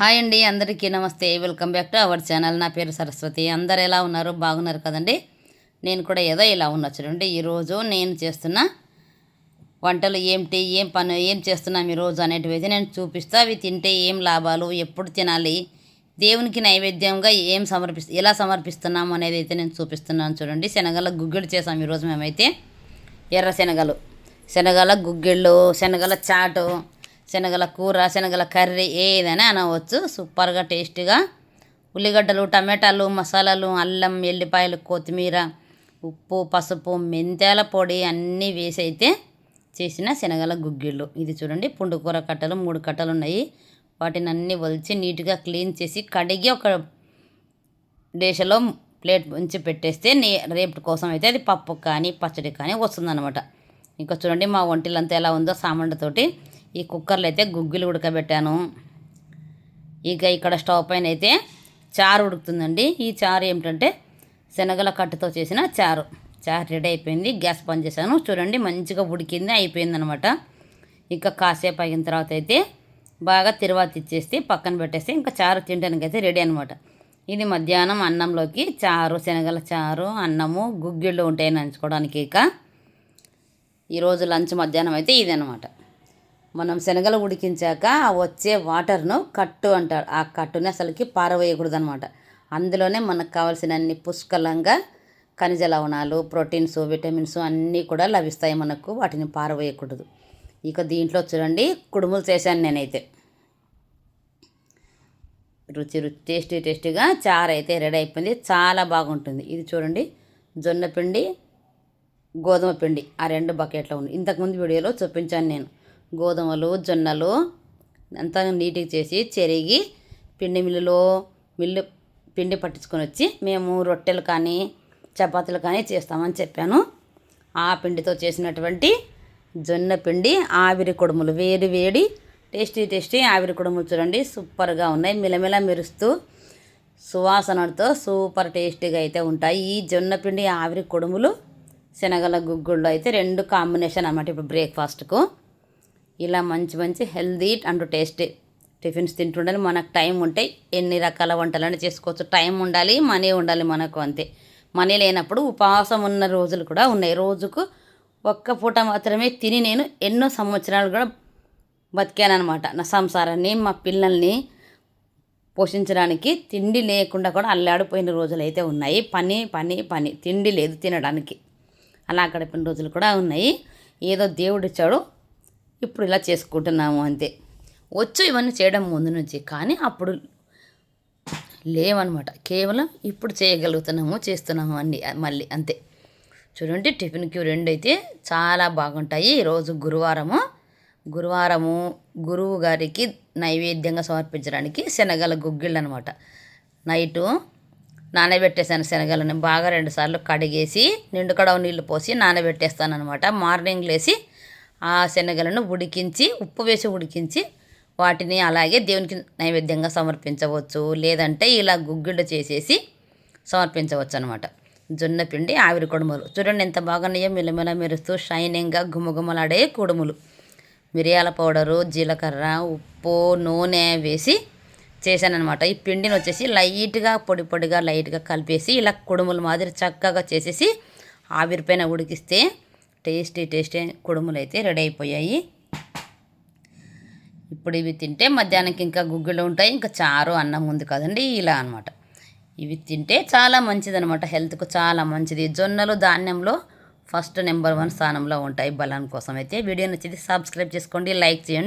Hi అండి అందరికీ నమస్తే. Welcome back to our channel నా పేరు సరస్వతి. అందరు ఎలా ఉన్నారు? బాగున్నారు కదండి? నేను కూడా ఏదో ఇలా ఉన్నా చూడండి. ఈరోజు నేను చేస్తున్న వంటలు ఏమిటి ఏం పని ఏం చేస్తున్నాం ఈరోజు అనేటివి అయితే నేను చూపిస్తా. అవి తింటే ఏం లాభాలు ఎప్పుడు తినాలి దేవునికి నైవేద్యంగా ఏం సమర్పిస్త ఎలా సమర్పిస్తున్నాము అనేది అయితే నేను చూపిస్తున్నాను చూడండి. శనగల గుగ్గిళ్ళు చేసాం ఈరోజు మేమైతే. ఎర్ర శనగలు. శనగల గుగ్గిళ్ళు శనగల చాటు శనగల కూర శనగల కర్రీ ఏదైనా అనవచ్చు. సూపర్గా టేస్టీగా. ఉల్లిగడ్డలు టమాటాలు మసాలాలు అల్లం ఎల్లిపాయలు కొత్తిమీర ఉప్పు పసుపు మెంతాల పొడి అన్నీ వేసి అయితే చేసిన శనగల గుగ్గిళ్ళు. ఇది చూడండి పుండుకూర కట్టలు మూడు కట్టలు ఉన్నాయి. వాటిని అన్నీ వలిచి నీట్గా క్లీన్ చేసి కడిగి ఒక దేశలో ప్లేట్ ఉంచి పెట్టేస్తే నే రేపు కోసం అయితే అది పప్పు కానీ పచ్చడి కానీ వస్తుందన్నమాట. ఇంకా చూడండి మా ఒంటిలంతా ఎలా ఉందో సామండతోటి ఈ కుక్కర్లో అయితే గుగ్గిలు ఉడకబెట్టాను. ఇక ఇక్కడ స్టవ్ పైన అయితే చారు ఉడుకుతుందండి. ఈ చారు ఏమిటంటే శనగల కట్టుతో చేసిన చారు. చారు రెడీ అయిపోయింది. గ్యాస్ బంద్ చేశాను. చూడండి మంచిగా ఉడికింది అయిపోయిందనమాట ఇంకా కాసేపు అయిన తర్వాత అయితే బాగా తిరువాత ఇచ్చేస్తే పక్కన పెట్టేస్తే ఇంకా చారు తినడానికి అయితే రెడీ అనమాట ఇది మధ్యాహ్నం అన్నంలోకి చారు శనగల చారు అన్నము గుగ్గిళ్ళు ఉంటాయి నంచుకోవడానికి ఇక ఈరోజు లంచ్ మధ్యాహ్నం అయితే ఇదనమాట అనమాట మనం శనగలు ఉడికించాక వచ్చే వాటర్ను కట్టు అంటారు. ఆ కట్టుని అసలుకి పారవేయకూడదు అనమాట అందులోనే మనకు కావాల్సిన అన్ని పుష్కలంగా ఖనిజ లవణాలు ప్రోటీన్స్ విటమిన్స్ అన్నీ కూడా లభిస్తాయి మనకు. వాటిని పారవేయకూడదు. ఇక దీంట్లో చూడండి కుడుములు చేశాను నేనైతే. రుచి రుచి టేస్టీ టేస్టీగా చారు అయితే రెడీ అయిపోయింది. చాలా బాగుంటుంది. ఇది చూడండి జొన్న పిండి గోధుమ పిండి. ఆ రెండు బకెట్లో ఉంది. ఇంతకుముందు వీడియోలో చూపించాను నేను. గోధుమలు జొన్నలు అంతా నీట్గా చేసి చెరిగి పిండి మిల్లులో మిల్లు పిండి పట్టించుకొని వచ్చి మేము రొట్టెలు కానీ చపాతీలు కానీ చేస్తామని చెప్పాను. ఆ పిండితో చేసినటువంటి జొన్న పిండి ఆవిరి కుడుములు వేడి వేడి టేస్టీ టేస్టీ ఆవిరి కుడుములు చూడండి సూపర్గా ఉన్నాయి. మిలమిల మెరుస్తూ సువాసనతో సూపర్ టేస్టీగా అయితే ఉంటాయి. ఈ జొన్న పిండి ఆవిరి కుడుములు శనగల గుగ్గుళ్ళు అయితే రెండు కాంబినేషన్ అన్నమాట ఇప్పుడు బ్రేక్ఫాస్ట్కు. ఇలా మంచి మంచి హెల్దీ అండ్ టేస్టీ టిఫిన్స్ తింటుండాలి. మనకు టైం ఉంటాయి ఎన్ని రకాల వంటలన్నీ చేసుకోవచ్చు. టైం ఉండాలి మనీ ఉండాలి మనకు అంతే. మనీ లేనప్పుడు ఉపవాసం ఉన్న రోజులు కూడా ఉన్నాయి. రోజుకు ఒక్క పూట మాత్రమే తిని నేను ఎన్నో సంవత్సరాలు కూడా బతికానమాట నా సంసారాన్ని మా పిల్లల్ని పోషించడానికి తిండి లేకుండా కూడా అల్లాడిపోయిన రోజులు అయితే ఉన్నాయి. పని పని పని. తిండి లేదు తినడానికి. అలా గడిపిన రోజులు కూడా ఉన్నాయి. ఏదో దేవుడిచ్చాడు ఇప్పుడు ఇలా చేసుకుంటున్నాము అంతే. వచ్చు ఇవన్నీ చేయడం ముందు నుంచి కానీ అప్పుడు లేవన్నమాట కేవలం ఇప్పుడు చేయగలుగుతున్నాము చేస్తున్నాము అన్ని మళ్ళీ అంతే. చూడండి టిఫిన్కి రెండు అయితే చాలా బాగుంటాయి. ఈరోజు గురువారము. గురువారము గురువు గారికి నైవేద్యంగా సమర్పించడానికి శనగల గుగ్గిళ్ళు అనమాట నైటు నానబెట్టేసాను శనగలను బాగా రెండుసార్లు కడిగేసి నిండు కడవ నీళ్ళు పోసి నానబెట్టేస్తాను అనమాట మార్నింగ్ లేసి ఆ శనగలను ఉడికించి ఉప్పు వేసి ఉడికించి వాటిని అలాగే దేవునికి నైవేద్యంగా సమర్పించవచ్చు. లేదంటే ఇలా గుగ్గిళ్ళు చేసేసి సమర్పించవచ్చు అనమాట జొన్న పిండి ఆవిరి కుడుములు. చూడండి ఎంత బాగున్నాయో మిలమిల మెరుస్తూ షైనింగ్గా గుమగుమలాడే కుడుములు. మిరియాల పౌడరు జీలకర్ర ఉప్పు నూనె వేసి చేశానమాట ఈ పిండిని వచ్చేసి లైట్గా పొడి పొడిగా లైట్గా కలిపేసి ఇలా కుడుములు మాదిరి చక్కగా చేసేసి ఆవిరిపైన ఉడికిస్తే టేస్టీ టేస్టీ కుడుములు అయితే రెడీ అయిపోయాయి. ఇప్పుడు ఇవి తింటే మధ్యాహ్నంకి ఇంకా గుగ్గిళ్ళు ఉంటాయి ఇంకా చారు అన్నం ఉంది కదండి ఇలా అనమాట ఇవి తింటే చాలా మంచిదనమాట హెల్త్కు చాలా మంచిది. జొన్నలు ధాన్యంలో ఫస్ట్ నెంబర్ వన్ స్థానంలో ఉంటాయి బలం కోసం అయితే. వీడియో నచ్చితే సబ్స్క్రైబ్ చేసుకోండి లైక్ చేయండి.